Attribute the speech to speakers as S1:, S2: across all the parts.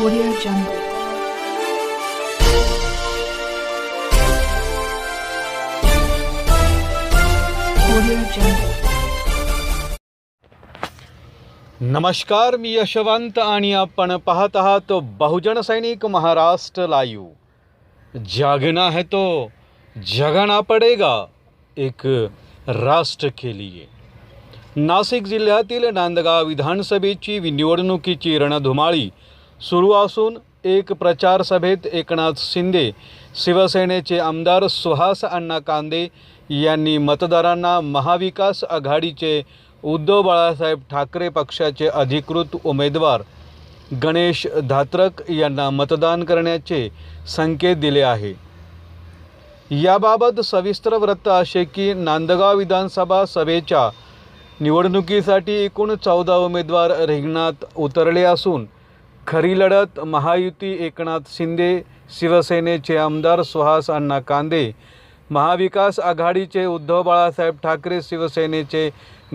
S1: Audio Jungle.
S2: नमस्कार मी यशवंत आणि आपण पाहत आहात बहुजन सैनिक महाराष्ट्र लाईव्ह. जागना है तो जगाना पडेगा एक राष्ट्र के लिए. नाशिक जिल्ह्यातील नांदगाव विधानसभेची निवडणुकीची रणधुमाळी सुरू असून एक प्रचार सभेत एकनाथ शिंदे शिवसेनेचे आमदार सुहास अण्णा कांदे यांनी मतदारांना महाविकास आघाडीचे उद्धव बाळासाहेब ठाकरे पक्षाचे अधिकृत उमेदवार गणेश धात्रक यांना मतदान करण्याचे संकेत दिले आहे. याबाबत सविस्तर वृत्त असे की नांदगाव विधानसभा सभेच्या निवडणुकीसाठी एकूण चौदा उमेदवार रिंगणात उतरले असून खरी लढत महायुती एकनाथ शिंदे शिवसेनेचे आमदार सुहास अण्णा कांदे महाविकास आघाडीचे उद्धव बाळासाहेब ठाकरे शिवसेनेचे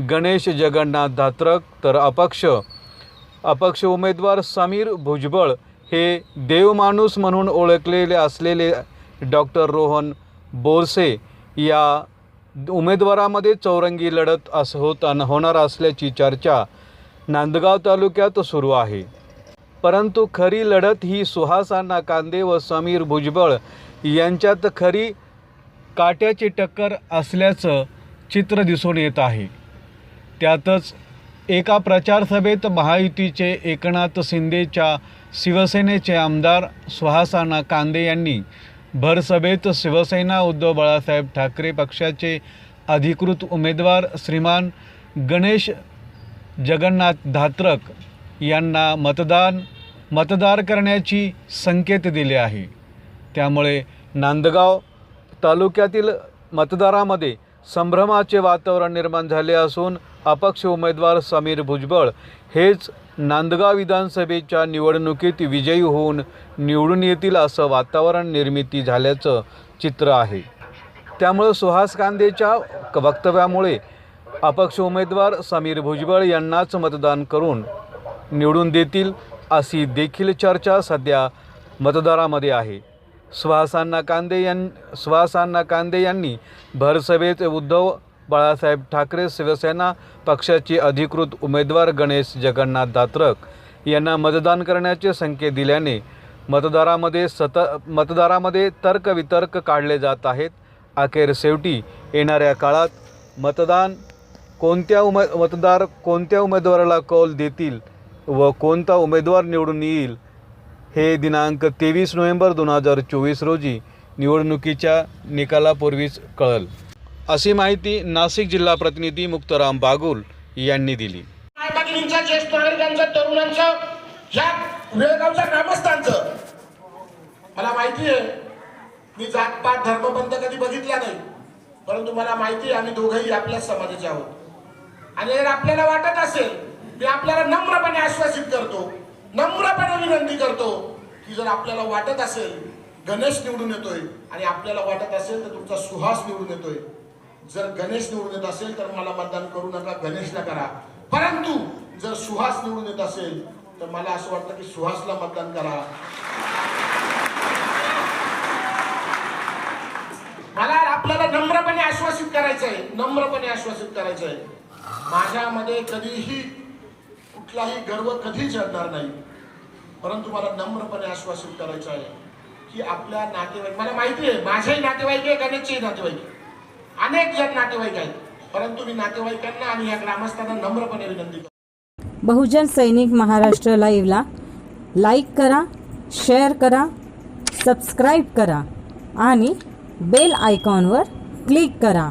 S2: गणेश जगन्नाथ धात्रक तर अपक्ष. अपक्ष उमेदवार समीर भुजबळ हे देवमाणूस म्हणून ओळखलेले असलेले डॉक्टर रोहन बोरसे या उमेदवारामध्ये चौरंगी लढत असं होत होणार असल्याची चर्चा नांदगाव तालुक्यात सुरू आहे. परंतु खरी लढत ही सुहासाना कांदे व समीर भुजबळ यांच्यात खरी काट्याची टक्कर असल्याचं चित्र दिसून येत आहे. त्यातच एका प्रचारसभेत महायुतीचे एकनाथ शिंदेच्या शिवसेनेचे आमदार सुहासाना कांदे यांनी भरसभेत शिवसेना उद्धव बाळासाहेब ठाकरे पक्षाचे अधिकृत उमेदवार श्रीमान गणेश जगन्नाथ धात्रक यांना मतदान मतदार करण्याची संकेत दिले आहे. त्यामुळे नांदगाव तालुक्यातील मतदारामध्ये संभ्रमाचे वातावरण निर्माण झाले असून अपक्ष उमेदवार समीर भुजबळ हेच नांदगाव विधानसभेच्या निवडणुकीत विजयी होऊन निवडून येतील असं वातावरण निर्मिती झाल्याचं चित्र आहे. त्यामुळं सुहास कांदेच्या क- वक्तव्यामुळे अपक्ष उमेदवार समीर भुजबळ यांनाच मतदान करून निवडून देतील अशी देखील चर्चा सध्या मतदारामध्ये आहे. सुहासांना कांदे यां सुहासांना कांदे यांनी भरसभेत उद्धव बाळासाहेब ठाकरे शिवसेना पक्षाचे अधिकृत उमेदवार गणेश जगन्नाथ दात्रक यांना मतदान करण्याचे संकेत दिल्याने मतदारामध्ये सत मतदारामध्ये तर्कवितर्क काढले जात आहेत. अखेर शेवटी येणाऱ्या काळात मतदान कोणत्या उमे मतदार कोणत्या उमेदवाराला कौल देतील व कोणता उमेदवार निवडून येईल हे दिनांक तेवीस नोव्हेंबर दोन हजार चोवीस रोजी निवडणुकीच्या निकालापूर्वीच कळल. अशी माहिती नाशिक जिल्हा प्रतिनिधी मुक्ताराम बागुल यांनी दिली.
S3: ज्येष्ठ नागरिकांचं तरुणांचं ह्या वेळगावच्या ग्रामस्थांचं. मला माहिती आहे मी जातपात धर्मबंध कधी बघितला नाही. परंतु मला माहिती आहे आम्ही दोघंही आपल्याच समाजाचे आहोत. आणि जर आपल्याला वाटत असेल मी आपल्याला नम्रपणे आश्वासित करतो नम्रपणे विनंती करतो की जर आपल्याला वाटत असेल गणेश निवडून येतोय आणि आपल्याला वाटत असेल तर तुमचा सुहास निवडून येतोय. जर गणेश निवडून येत असेल तर मला मतदान करू नका गणेशला करा. परंतु जर सुहास निवडून येत असेल तर मला असं वाटतं की सुहासला मतदान करा. मला आपल्याला नम्रपणे आश्वासित करायचं आहे नम्रपणे आश्वासित करायचं आहे माझ्यामध्ये कधीही कुठलाही गर्व कधीच येणार नाही. परंतु मला नम्रपणे आश्वासित करायचं आहे की आपल्या नातेवाईक मला माहिती आहे माझेही नातेवाईक आहे गणेशचेही नातेवाईक अनेक जण नातेवाईक आहेत. परंतु मी नातेवाईकांना आणि या ग्रामस्थांना नम्रपणे विनंती करतो.
S4: बहुजन सैनिक महाराष्ट्र लाईव्हला लाईक करा शेअर करा सबस्क्राईब करा आणि बेल आयकॉनवर क्लिक करा.